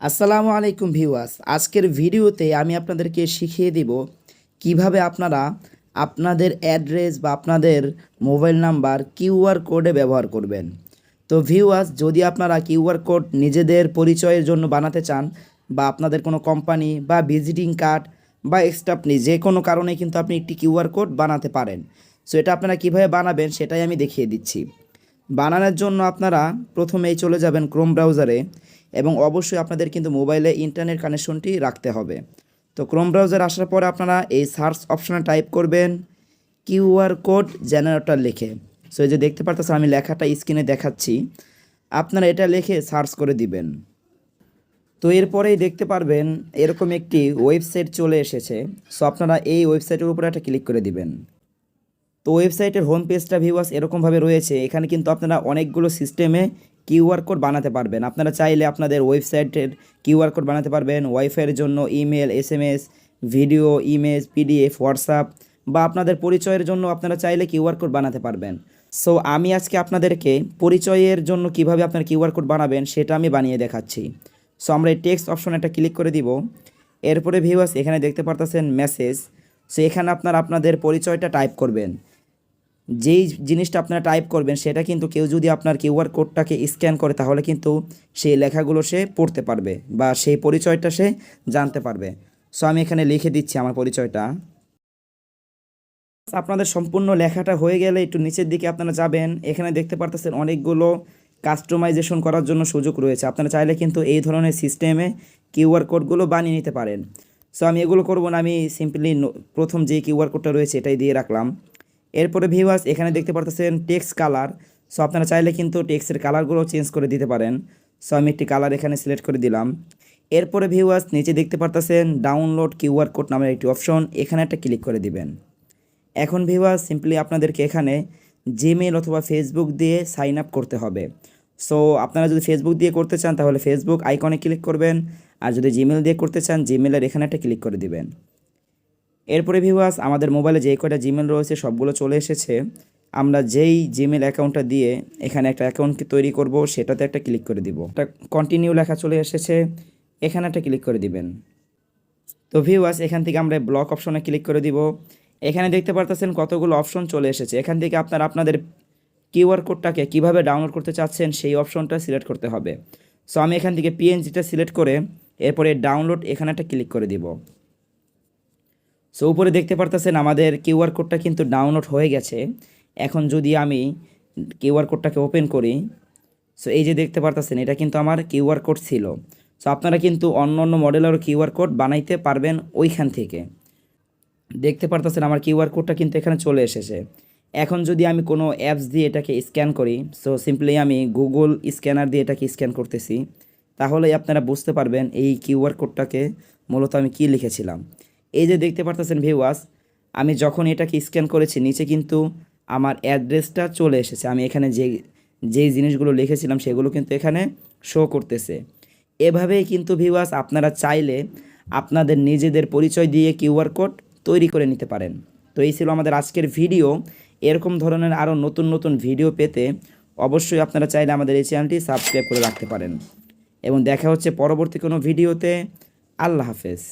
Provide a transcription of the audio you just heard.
আসসালামু আলাইকুম ভিউয়ার্স। আজকের ভিডিওতে আমি আপনাদেরকে শিখিয়ে দিব কীভাবে আপনারা আপনাদের অ্যাড্রেস বা আপনাদের মোবাইল নাম্বার কিউআর কোডে ব্যবহার করবেন। তো ভিউয়ার্স, যদি আপনারা কিউআর কোড নিজেদের পরিচয়ের জন্য বানাতে চান বা আপনাদের কোনো কোম্পানি বা ভিজিটিং কার্ড বা এক্সট্রা আপনি যে কোনো কারণে কিন্তু আপনি একটি কিউআর কোড বানাতে পারেন। সো এটা আপনারা কীভাবে বানাবেন সেটাই আমি দেখিয়ে দিচ্ছি। বানানোর জন্য আপনারা প্রথমেই চলে যাবেন ক্রোম ব্রাউজারে এবং অবশ্যই আপনাদের কিন্তু মোবাইলে ইন্টারনেট কানেকশনটি রাখতে হবে। তো ক্রোম ব্রাউজার আসার পরে আপনারা এই সার্চ অপশনে টাইপ করবেন কিউআর কোড জেনারেটর লিখে। সো এই যে দেখতে পারতেছেন, আমি লেখাটা স্ক্রিনে দেখাচ্ছি। আপনারা এটা লিখে সার্চ করে দিবেন। তো এরপরেই দেখতে পারবেন, এরকম একটি ওয়েবসাইট চলে এসেছে। সো আপনারা এই ওয়েবসাইটের উপরে একটা ক্লিক করে দিবেন। তো ওয়েবসাইটের হোম পেজটা ভিউয়ার্স এরকমভাবে রয়েছে। এখানে কিন্তু আপনারা অনেকগুলো সিস্টেমে কিউআর কোড বানাতে পারবেন। আপনারা চাইলে আপনাদের ওয়েবসাইটের কিউআর কোড বানাতে পারবেন ওয়াইফাইয়ের জন্য email SMS video image PDF WhatsApp বা আপনাদের পরিচয়ের জন্য আপনারা চাইলে কিউআর কোড বানাতে পারবেন। সো আমি আজকে আপনাদেরকে পরিচয়ের জন্য কীভাবে আপনার কিউআর কোড বানাবেন সেটা আমি বানিয়ে দেখাচ্ছি। সো আমরা এই টেক্সট অপশন একটা ক্লিক করে দিব। এরপরে ভিউয়ার্স এখানে দেখতে পারতেছেন মেসেজ সো এখানে আপনারা আপনাদের পরিচয়টা টাইপ করবেন। যেই জিনিসটা আপনারা টাইপ করবেন, সেটা কিন্তু কেউ যদি আপনার কিউআর কোডটাকে স্ক্যান করে, তাহলে কিন্তু সেই লেখাগুলো সে পড়তে পারবে বা সেই পরিচয়টা সে জানতে পারবে। সো আমি এখানে লিখে দিচ্ছি আমার পরিচয়টা। আপনাদের সম্পূর্ণ লেখাটা হয়ে গেলে একটু নিচের দিকে আপনারা যাবেন। এখানে দেখতে পারতেছেন অনেকগুলো কাস্টমাইজেশন করার জন্য সুযোগ রয়েছে। আপনারা চাইলে কিন্তু এই ধরনের সিস্টেমে কিউআর কোডগুলো বানিয়ে নিতে পারেন। সো আমি এগুলো করব না, আমি সিম্পলি প্রথম যে কিউআর কোডটা রয়েছে, এটাই দিয়ে রাখলাম। এরপরে ভিউয়ার্স এখানে দেখতে পারতেছেন টেক্সট কালার সো আপনারা চাইলে কিন্তু টেক্সটের কালারগুলো চেঞ্জ করে দিতে পারেন। সো আমি একটি কালার এখানে সিলেক্ট করে দিলাম। এরপরে ভিউয়ার্স নিচে দেখতে পারতেছেন ডাউনলোড কিউআর কোড নামের একটি অপশন এখানে একটা ক্লিক করে দিবেন। এখন ভিউয়ার্স সিম্পলি আপনাদেরকে এখানে জিমেল অথবা ফেসবুক দিয়ে সাইন আপ করতে হবে। সো আপনারা যদি ফেসবুক দিয়ে করতে চান, তাহলে ফেসবুক আইকনে ক্লিক করবেন। আর যদি জিমেল দিয়ে করতে চান জিমেলের এখানে একটা ক্লিক করে দিবেন। এরপরে ভিউয়ার্স আমাদের মোবাইলে যে কয়টা জিমেল রয়েছে, সবগুলো চলে এসেছে। আমরা যেই জিমেল অ্যাকাউন্টটা দিয়ে এখানে একটা অ্যাকাউন্ট তৈরি করব, সেটাতে একটা ক্লিক করে দিব। একটা কন্টিনিউ লেখা চলে এসেছে, এখানে একটা ক্লিক করে দিবেন। তো ভিউয়ার্স এখান থেকে আমরা ব্লক অপশনে ক্লিক করে দিব। এখানে দেখতে পারতেছেন কতগুলো অপশন চলে এসেছে। এখান থেকে আপনার, আপনাদের কিউআর কোডটাকে কীভাবে ডাউনলোড করতে চাচ্ছেন, সেই অপশনটা সিলেক্ট করতে হবে। সো আমি এখান থেকে পিএনজিটা সিলেক্ট করে, এরপরে ডাউনলোড এখানে একটা ক্লিক করে দিব। সো উপরে দেখতে পারতেছেন আমাদের কিউআর কোডটা কিন্তু ডাউনলোড হয়ে গেছে। এখন যদি আমি কিউআর কোডটাকে ওপেন করি সো এই যে দেখতে পারতেছেন, এটা কিন্তু আমার কিউআর কোড ছিল। সো আপনারা কিন্তু অন্য অন্য মডেলের কিউআর কোড বানাইতে পারবেন ওইখান থেকে। দেখতে পারতেছেন আমার কিউআর কোডটা কিন্তু এখানে চলে এসেছে। এখন যদি আমি কোনো অ্যাপস দিয়ে এটাকে স্ক্যান করি সো সিম্পলি আমি গুগল স্ক্যানার দিয়ে এটাকে স্ক্যান করতেছি, তাহলেই আপনারা বুঝতে পারবেন এই কিউআর কোডটাকে মূলত আমি কী লিখেছিলাম। এই যে দেখতে পারতেছেন ভিউয়াস আমি যখন এটাকে স্ক্যান করেছি, নিচে কিন্তু আমার অ্যাড্রেসটা চলে এসেছে। আমি এখানে যে, যেই জিনিসগুলো লিখেছিলাম, সেগুলো কিন্তু এখানে শো করতেছে। এভাবেই কিন্তু ভিউয়াস আপনারা চাইলে আপনাদের নিজেদের পরিচয় দিয়ে কিউআর কোড তৈরি করে নিতে পারেন। তো এই ছিল আমাদের আজকের ভিডিও এরকম ধরনের আরও নতুন নতুন ভিডিও পেতে অবশ্যই আপনারা চাইলে আমাদের এই চ্যানেলটি সাবস্ক্রাইব করে রাখতে পারেন। এবং দেখা হচ্ছে পরবর্তী কোনো ভিডিওতে আল্লাহ হাফেজ।